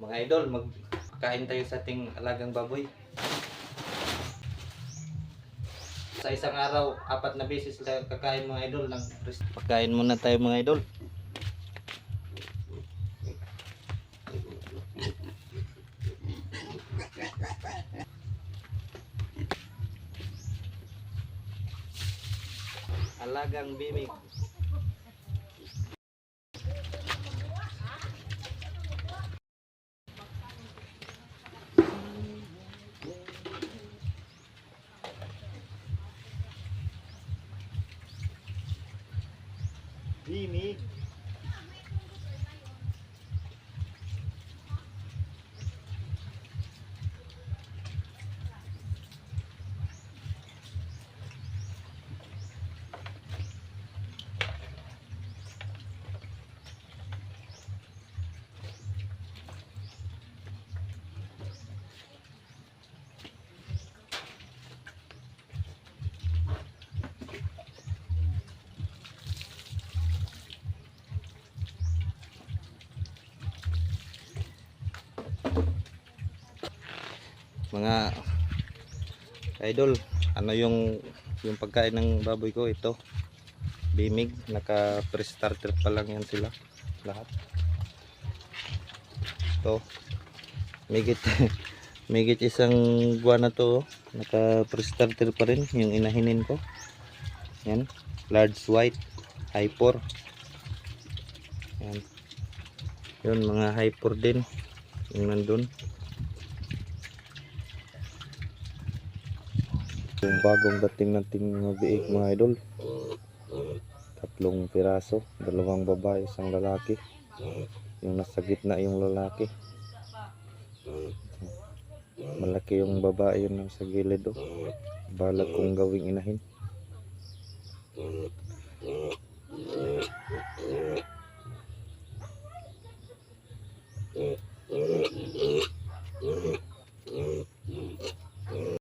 Mga idol, magkain tayo sa ating alagang baboy. Sa isang araw, apat na beses tayo kakain mga idol ng Pagkain muna tayo mga idol. Alagang bimig. Bimig. Mga idol ano yung yung pagkain ng baboy ko? Ito. Bimig. Naka pre-starter pa lang yan sila. Lahat. Ito. Migit. Migit isang buwan na to oh. naka pre-starter pa rin yung inahinin ko. Yan. Large white. 4 yan. Yun mga 4 din. Yung nandun Yung bagong dating nating mga biik mga idol. Tatlong piraso, dalawang babae, isang lalaki. Yung nasa gitna yung lalaki. Malaki yung babae yun nasa gilid oh. Balag kong gawing inahin.